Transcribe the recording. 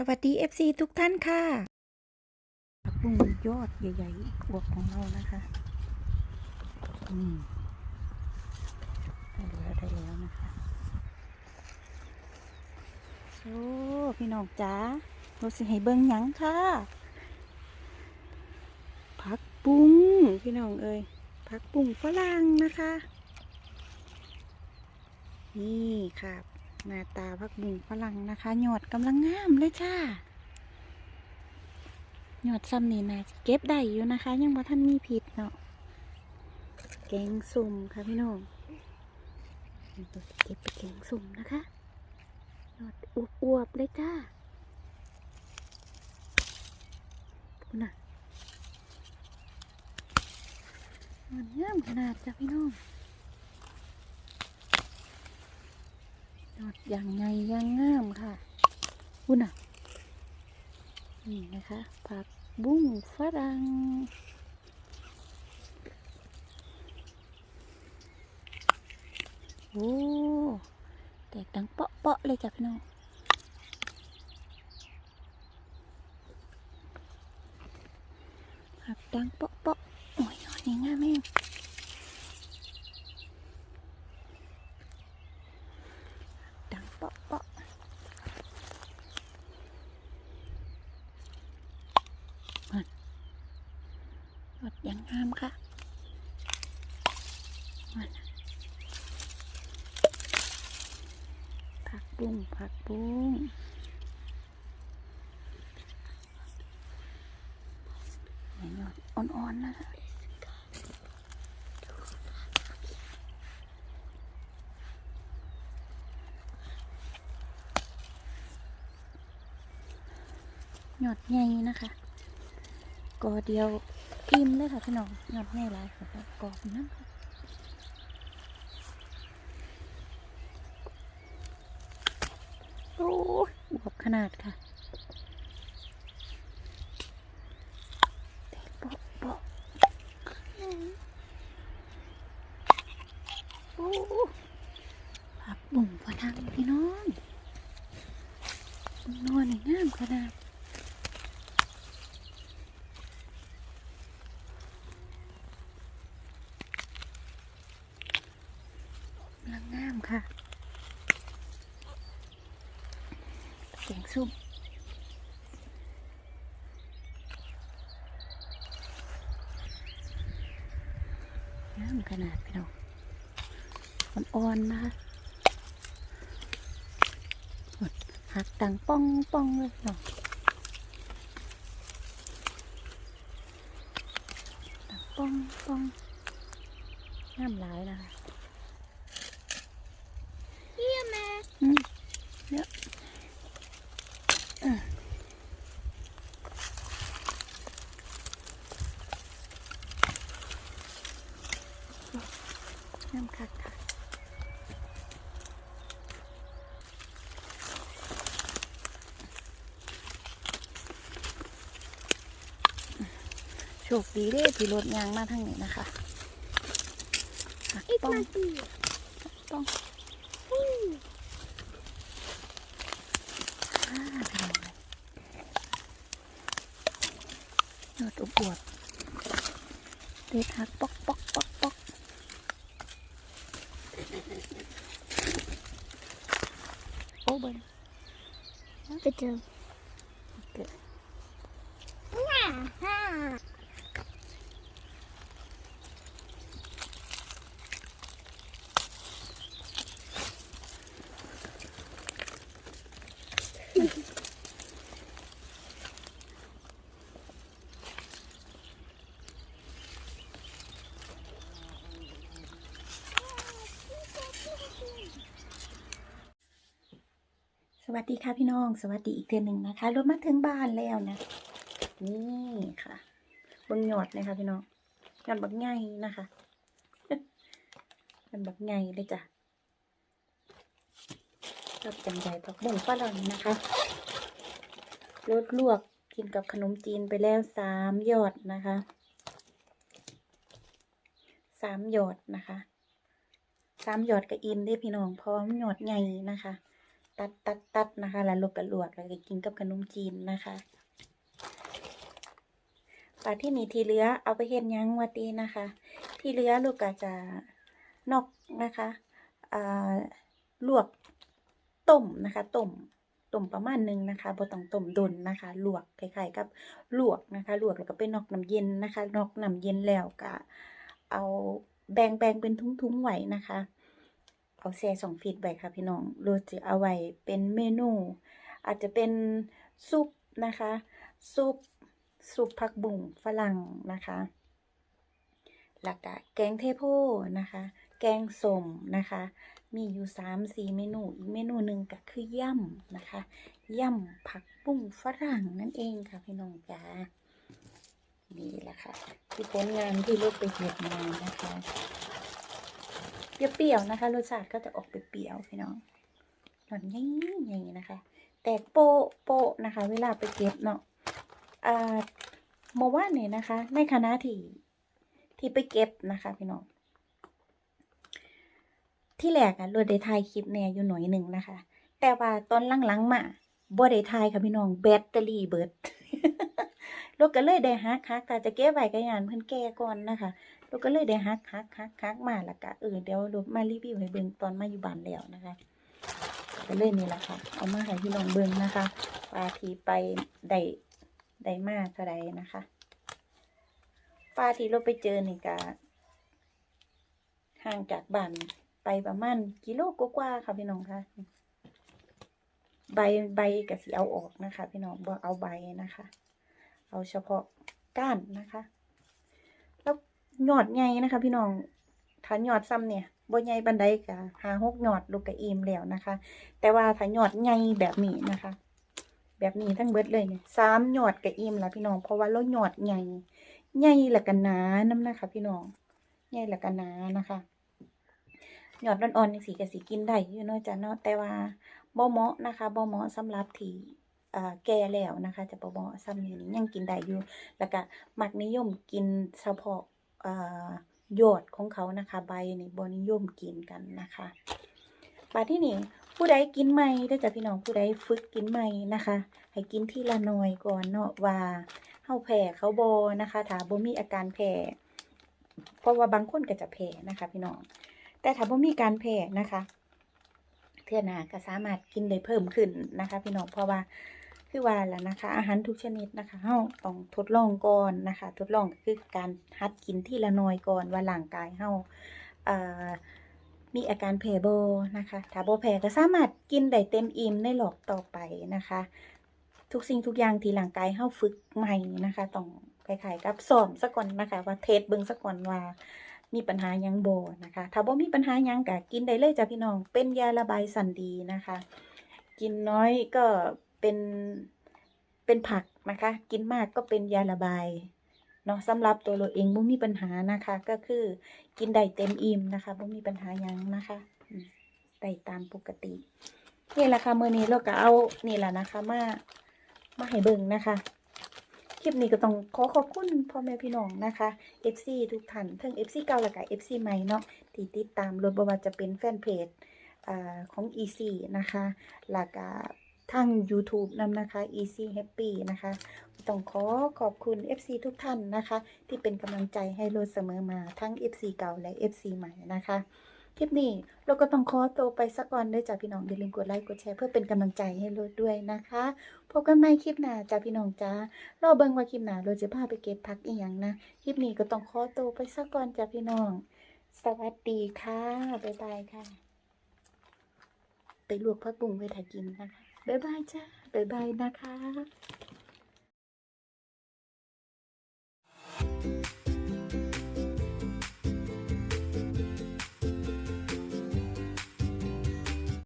สวัสดี FC ทุกท่านค่ะผักบุ้งยอดใหญ่ๆอวบของเรานะคะนี่ได้แล้วได้แล้วนะคะโอ้พี่น้องจ๋าเราสิให้เบิ่งหยังค่ะผักบุ้งพี่น้องเอ้ยผักบุ้งฝรั่งนะคะ นี่ค่ะ หน้าตาพักบุ้งฝรั่งนะคะหยอดกำลังงามเลยจ้าหยอดซ้ำนี่นะเก็บได้อยู่นะคะ ยังบ่ท่านมีผิดเนาะแกงสุ่มค่ะพี่น้องเก็บไปแกงสุ่มนะคะหยอดอวบๆเลยจ้าพูน่ะงามขนาดจ้ะพี่น้อง ยอดอย่างไงยังงามค่ะอุ้นอะนี่นะคะผักบุ้งฝรั่งโอ้แตกดังเปาะๆเลยจ้ะพี่น้องผักดังเปาะๆโอ้ยยอดนี่งามแม่ง ดังเปาะเปาะมันยอดยั งงามค่ะมันผักบุ้งผักบุ้งเนี่ยยอดอ่อนๆนะคะหยอดใหญ่นะคะกอเดียว อิ่มเลยค่ะพี่น้องหยอดใหญ่หลายค่ะกรอบนั่นค่ะโอ้ยอวบขนาดค่ะแตกโปะโปะโอ้ผักบุ่งพอทางพี่น้องบุ้งนวลนี่งามขนาดำลังงามค่ะแกงส้มงามขนาดพี่น้องอ่อนๆนะคะหักตังป้องป้องเลยพี่น้อตังป้องป้องงามหลายนะคะ เยี่ยมแม่ อืมเยอะอะน้ำคักค่ะ โชคดีเด้ที่รถยางมาทางนี้นะคะหักอีกป้องนาทีป้องฟู่อ่าทำอะไรยอดอุบวบเด็ดหักปอกปอกปอกปอกโอ้เบิ้ลไปเจอเกิ สวัสดีค่ะพี่น้อง สวัสดีอีกเทือนหนึ่งนะคะรถมาถึงบ้านแล้วนะ นี่ค่ะบงหยอดเลยค่ะพี่น้องหยอดบักไงนะคะหยอดบักไงเลยจ้ะรสจังใหญ่ผักบุ้งฝรั่งนะคะรสลวกกินกับขนมจีนไปแล้วสามหยอดนะคะสามหยอดนะคะสามหยอดกับอิ่มได้พี่น้องพราะว่ามันหยอดใหญ่นะคะ ตัดตัดตัดนะคะ แล้วลูกก็ลวกแล้วก็กินกับขนมจีนนะคะปลาที่นี่ที่เลือเอาไปเฮ็ดหยังวัดดีนะคะ ทีเลือลูกก็จะนอกนะคะอ่าลวกต้มนะคะต้มต้มประมาณหนึงนะคะบ่ต้องต้มดนนะคะ ลวกคล้ายๆกับลวกนะคะ ลวกแล้วก็ไปนอกน้ำเย็นนะคะ นอกน้ำเย็นแล้วก็เอาแบ่งแบ่งเป็นทุ้งๆไหวนะคะ เอาแช่สองฟีดไว้ค่ะพี่น้องเราจะเอาไว้เป็นเมนู อาจจะเป็นซุปนะคะ ซุปซุปผักบุ้งฝรั่งนะคะแล้วก็แกงเทโพนะคะ แกงส้มนะคะ มีอยู่สามสี่เมนู อีกเมนูหนึ่งก็คือย่ำนะคะ ย่ำผักบุ้งฝรั่งนั่นเองค่ะพี่น้องจ้านี่แหละค่ะ ที่ผลงานที่ลูกไปเห็ดมานะคะ เปรี้ยวๆนะคะ รสชาติก็จะออกเปรี้ยวๆพี่น้องหนอนยิ่างใหญ่นะคะ แตกโปะโปะนะคะ เวลาไปเก็บเนาะอ่าเมื่อวานเนี่ยนะคะ ในคณะที่ที่ไปเก็บนะคะพี่น้องที่แรกอะรถได้ถ่ายคลิปแน่อยู่หน่อยหนึ่งนะคะ แต่ว่าตอนหลังๆมาบ่ได้ถ่ายค่ะพี่น้องแบตเตอรี่เบิดรถก็เลยได้ฮักฮักแต่จะเก็บไว้ก็ยานเพิ่นแก่ก่อนนะคะ ลูกก็เลยได้ฮักฮักฮักฮักมาแล้วก็เออเดี๋ยวลูกมารีวิวให้เบิ่งตอนมาอยู่บ้านแล้วนะคะก็เลยนี่แหละค่ะเอามาให้พี่น้องเบิ่งนะคะปลาทีไปได้ได้มากเท่าใดนะคะปลาที่เราไปเจอนี่ก็ห่างจากบ้านไปประมาณกิโลกว่าๆค่ะพี่น้องค่ะใบใบก็สิเอาออกนะคะ พี่น้องบ่เอาใบนะคะ เอาเฉพาะก้านนะคะ ยอดใหญ่นะคะ พี่น้องถ้าหยอดซ้ำเนี่ยบ่ใหญ่บันไดกะหาหกหยอดลูกกะอิมแล้วนะคะ แต่ว่าถ้าหยอดใหญ่แบบนี้นะคะ แบบนี้ทั้งเบิดเลยเนี่ยสามหยอดกะอิมแล้วพี่น้องเพราะว่าเราหยอดใหญ่ใหญ่ละกันหนาน้ำนะคะ พี่น้องใหญ่ละกันหนานะคะหยอดอ่อนๆนี่สีกะสีกินได้อยู่นาะจ้ะเนาะแต่ว่าบ่เหมาะนะคะบ่เหมาะสำหรับที่อ่าแก่แล้วนะคะ จะบ่เหมาะซ้ำนี้นี่ยังกินได้อยู่ แล้วก็มักนิยมกินเฉพาะอ่า ยอดของเขานะคะ ใบนี่บนิยมกินกันนะคะบาที่นี่ผู้ใดกินไม่ได้จ้ะพี่น้องผู้ใดฝึกกินไม่นะคะ ให้กินที่ละหน่อยก่อนเนาะว่าเฮาแพ้เขาบอนะคะถ้าบ่มีอาการแพ้เพราะว่าบางคนก็จะแพ้นะคะ พี่น้อง แต่ถ้าบ่มีการแพ้นะคะ เทื่อนาก็สามารถกินได้เพิ่มขึ้นนะคะ พี่น้องเพราะว่า คือว่าแหละนะคะ อาหารทุกชนิดนะคะเฮาต้องทดลองก่อนนะคะ ทดลองก็คือการหัดกินที่ละน้อยก่อนว่าร่างกายเฮาเอ่อมีอาการแพ้บ่นะคะ ถ้าโบแพ้ก็สามารถกินได้เต็มอิ่มในหลอกต่อไปนะคะ ทุกสิ่งทุกอย่างที่ร่างกายเฮาฝึกใหม่นะคะต้องคล้ายๆกับซ้อมซะก่อนนะคะ ว่าเทสเบิ่งซะก่อนว่ามีปัญหายังโบนะคะ ถ้าโบมีปัญหายังก็กินได้เลยจ้ะพี่น้อง เป็นยาระบายสันดีนะคะ กินน้อยก็ เป็นเป็นผักนะคะ กินมากก็เป็นยาระบายเนาะสำหรับตัวเราเองบ่มีปัญหานะคะ ก็คือกินได้เต็มอิ่มนะคะบ่มีปัญหายังนะคะได้ตามปกตินี่แหละค่ะเมื้อนี้เราก็เอานี่แหละนะคะ มามาให้เบิ่งนะคะ คลิปนี้ก็ต้องขอขอบคุณพ่อแม่พี่น้องนะคะ FC ทุกท่านทั้ง FC เก่าและก็ FC ใหม่เนาะที่ติดตามรถบ่ว่าจะเป็นแฟนเพจอ่าของ EC นะคะแล้วก็ ทาง YouTube นำนะคะ EC Happy นะคะต้องขอขอบคุณ FC ทุกท่านนะคะ ที่เป็นกำลังใจให้รถเสมอมาทั้ง FC เก่าและ FC ใหม่นะคะ คลิปนี้เราก็ต้องขอตัวไปสักก่อนด้วยจ้ะพี่น้องอย่าลืมกดไลค์กดแชร์เพื่อเป็นกำลังใจให้รถด้วยนะคะพบกันใหม่คลิปหน้าจ้ะพี่น้องจ้ารอเบิ่งว่าคลิปหน้ารถจะพาไปเก็บพักอีหยังนะคลิปนี้ก็ต้องขอตัวไปสักก่อนจ้ะพี่น้อง สวัสดีค่ะบ๊ายบายค่ะ ไปลวกผักบุ้งไว้ถ่ายกินนะคะ บ๊ายบายจ้าบ๊ายบายนะคะ